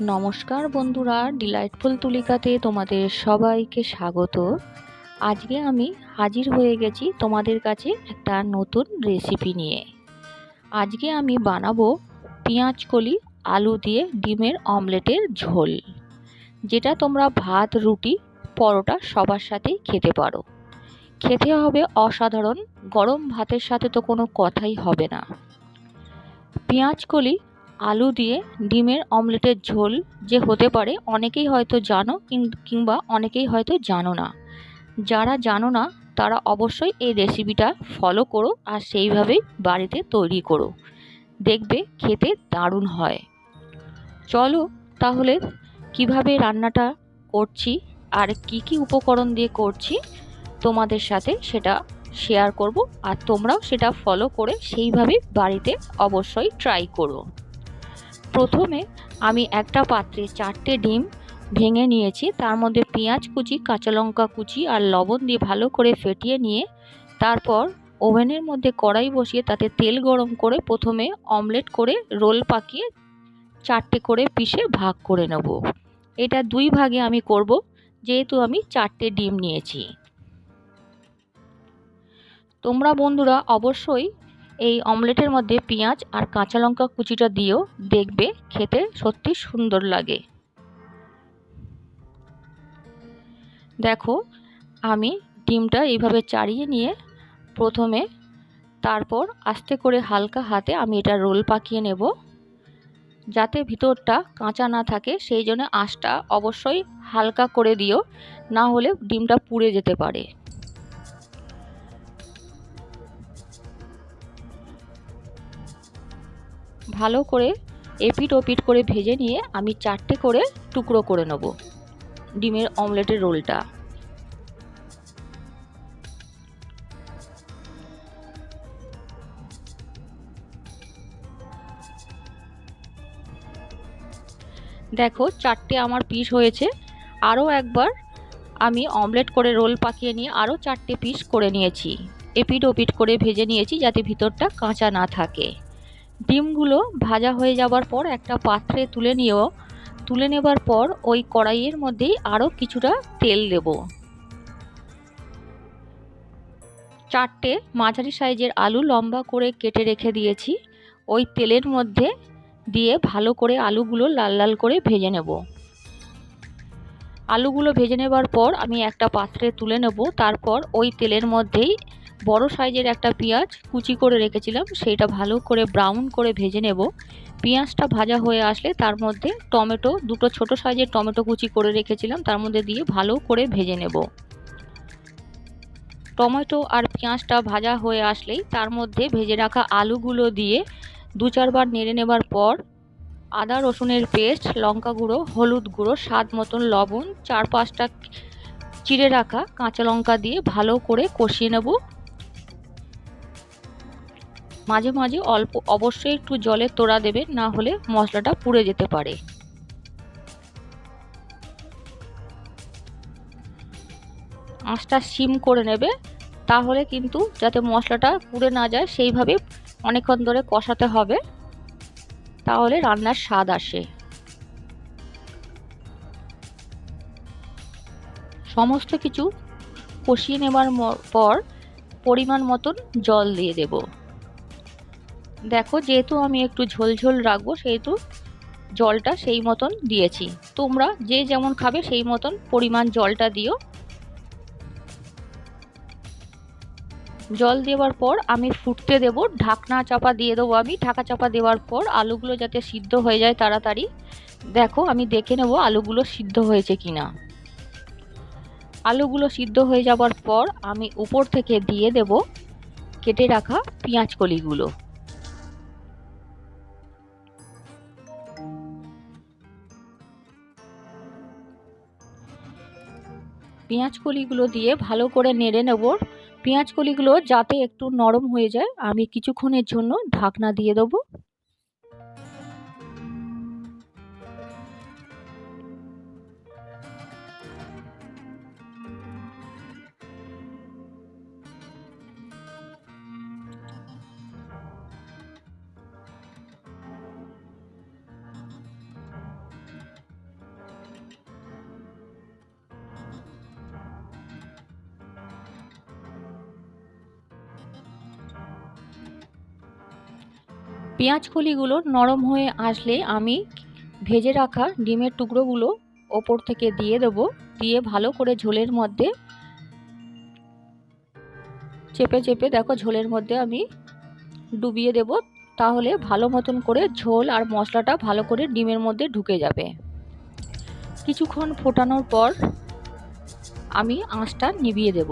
নমস্কার বন্ধুরা, ডিলাইটফুল তুলিকাতে তোমাদের সবাইকে স্বাগত। আজকে আমি হাজির হয়ে গেছি তোমাদের কাছে একটা নতুন রেসিপি নিয়ে। আজকে আমি বানাবো পেঁয়াজ কলি আলু দিয়ে ডিমের অমলেটের ঝোল, যেটা তোমরা ভাত, রুটি, পরোটা সবার সাথেই খেতে পারো। খেতে হবে অসাধারণ, গরম ভাতের সাথে তো কোনো কথাই হবে না। পেঁয়াজ কলি আলু দিয়ে ডিমের অমলেটের ঝোল যে হতে পারে, অনেকেই হয়তো জানো কিংবা অনেকেই হয়তো জানো না। যারা জানো না, তারা অবশ্যই এই রেসিপিটা ফলো করো আর সেইভাবেই বাড়িতে তৈরি করো। দেখবে খেতে দারুণ হয়। চলো তাহলে কীভাবে রান্নাটা করছি আর কি কি উপকরণ দিয়ে করছি তোমাদের সাথে সেটা শেয়ার করব আর তোমরাও সেটা ফলো করে সেইভাবে বাড়িতে অবশ্যই ট্রাই করো। প্রথমে আমি একটা পাত্রে চারটে ডিম ভেঙে নিয়েছি। তার মধ্যে পেঁয়াজ কুচি, কাঁচা লঙ্কা কুচি আর লবণ দিয়ে ভালো করে ফেটিয়ে নিয়ে তারপর ওভেনের মধ্যে কড়াই বসিয়ে তাতে তেল গরম করে প্রথমে অমলেট করে রোল পাকিয়ে চারটে করে পিষে ভাগ করে নেব। এটা দুই ভাগে আমি করব, যেহেতু আমি চারটে ডিম নিয়েছি। তোমরা বন্ধুরা অবশ্যই এই অমলেটের মধ্যে পেঁয়াজ আর কাঁচা লঙ্কা কুচিটা দিয়েও দেখবে খেতে সত্যি সুন্দর লাগে। দেখো, আমি ডিমটা এইভাবে চাড়িয়ে নিয়ে প্রথমে তারপর আস্তে করে হালকা হাতে আমি এটা রোল পাকিয়ে নেব যাতে ভিতরটা কাঁচা না থাকে, সেই জন্য আঁশটা অবশ্যই হালকা করে দিও, না হলে ডিমটা পুড়ে যেতে পারে। ভালো করে এপিট ওপিট করে ভেজে নিয়ে আমি চারটে করে টুকরো করে নেব ডিমের অমলেটের রোলটা। দেখো চারটে আমার পিস হয়েছে। আরও একবার আমি অমলেট করে রোল পাকিয়ে নিয়ে আরও চারটে পিস করে নিয়েছি। এপিট ওপিট করে ভেজে নিয়েছি যাতে ভিতরটা কাঁচা না থাকে। ডিমগুলো ভাজা হয়ে যাবার পর একটা পাত্রে তুলে নিয়েও, তুলে নেবার পর ওই কড়াইয়ের মধ্যেই আরও কিছুটা তেল দেব। চারটে মাঝারি সাইজের আলু লম্বা করে কেটে রেখে দিয়েছি। ওই তেলের মধ্যে দিয়ে ভালো করে আলুগুলো লাল লাল করে ভেজে নেব। আলুগুলো ভেজে নেবার পর আমি একটা পাত্রে তুলে নেব। তারপর ওই তেলের মধ্যেই বড় সাইজের একটা পেঁয়াজ কুচি করে রেখেছিলাম, সেইটা ভালো করে ব্রাউন করে ভেজে নেব। পেঁয়াজটা ভাজা হয়ে আসলে তার মধ্যে টমেটো, দুটো ছোট সাইজের টমেটো কুচি করে রেখেছিলাম, তার মধ্যে দিয়ে ভালো করে ভেজে নেব। টমেটো আর পেঁয়াজটা ভাজা হয়ে আসলেই তার মধ্যে ভেজে রাখা আলুগুলো দিয়ে দু চারবার নেড়ে নেবার পর আদা, রসুনের পেস্ট, লঙ্কা গুঁড়ো, হলুদ গুঁড়ো, স্বাদ মতন লবণ, চার পাঁচটা চিড়ে রাখা কাঁচা লঙ্কা দিয়ে ভালো করে কষিয়ে নেব। মাঝে মাঝে অল্প, অবশ্যই একটু জলে তোড়া দেবে, না হলে মশলাটা পুড়ে যেতে পারে। আঁচটা সিম করে নেবে, তাহলে কিন্তু যাতে মশলাটা পুড়ে না যায়, সেইভাবে অনেকক্ষণ ধরে কষাতে হবে, তাহলে রান্নার স্বাদ আসে। সমস্ত কিছু কষিয়ে নেবার পর পরিমাণ মতন জল দিয়ে দেব। দেখো, যেহেতু আমি একটু ঝোলঝোল রাখব, সেহেতু জলটা সেই মতন দিয়েছি। তোমরা যে যেমন খাবে সেই মতন পরিমাণ জলটা দিও। জল দেওয়ার পর আমি ফুটতে দেব, ঢাকনা চাপা দিয়ে দেবো আমি। ঢাকা চাপা দেওয়ার পর আলুগুলো যাতে সিদ্ধ হয়ে যায় তাড়াতাড়ি, দেখো আমি দেখে নেব আলুগুলো সিদ্ধ হয়েছে কিনা। আলুগুলো সিদ্ধ হয়ে যাবার পর আমি উপর থেকে দিয়ে দেব কেটে রাখা পেঁয়াজ কলিগুলো। পেঁয়াজ কলিগুলো দিয়ে ভালো করে নেড়ে নেব। পেঁয়াজ কলিগুলো যাতে একটু নরম হয়ে যায়, আমি কিছুক্ষণের জন্য ঢাকনা দিয়ে দেবো। পেঁয়াজ কলিগুলো নরম হয়ে আসলে আমি ভেজে রাখা ডিমের টুকরোগুলো ওপর থেকে দিয়ে দেবো। দিয়ে ভালো করে ঝোলের মধ্যে চেপে চেপে দেখো ঝোলের মধ্যে আমি ডুবিয়ে দেব। তাহলে ভালো মতন করে ঝোল আর মশলাটা ভালো করে ডিমের মধ্যে ঢুকে যাবে। কিছুক্ষণ ফোটানোর পর আমি আঁচটা নিভিয়ে দেব।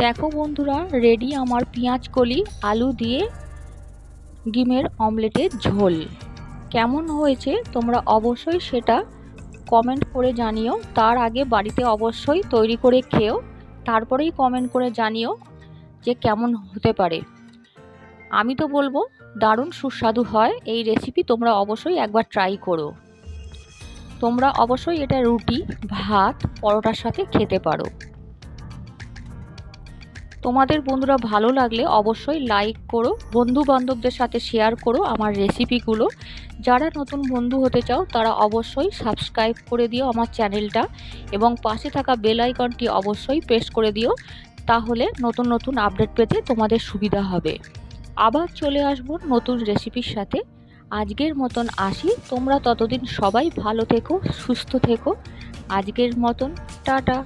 দেখো বন্ধুরা রেডি আমার পেঁয়াজ কলি, আলু দিয়ে ডিমের অমলেটের ঝোল। কেমন হয়েছে তোমরা অবশ্যই সেটা কমেন্ট করে জানিও। তার আগে বাড়িতে অবশ্যই তৈরি করে খেও, তারপরেই কমেন্ট করে জানিও যে কেমন হতে পারে। আমি তো বলব, দারুণ সুস্বাদু হয়। এই রেসিপি তোমরা অবশ্যই একবার ট্রাই করো। তোমরা অবশ্যই এটা রুটি, ভাত, পরোটার সাথে খেতে পারো। তোমাদের বন্ধুরা ভালো লাগলে অবশ্যই লাইক করো বন্ধু বান্ধবদের সাথে শেয়ার করো আমার রেসিপিগুলো যারা নতুন বন্ধু হতে চাও, তারা অবশ্যই সাবস্ক্রাইব করে দিও আমার চ্যানেলটা এবং পাশে থাকা বেল আইকনটি অবশ্যই প্রেস করে দিও, তাহলে নতুন নতুন আপডেট পেতে তোমাদের সুবিধা হবে। আবার চলে আসব নতুন রেসিপির সাথে। আজকের মতন আসি। তোমরা ততদিন সবাই ভালো থেকো, সুস্থ থেকো। আজকের মতন, টাটা।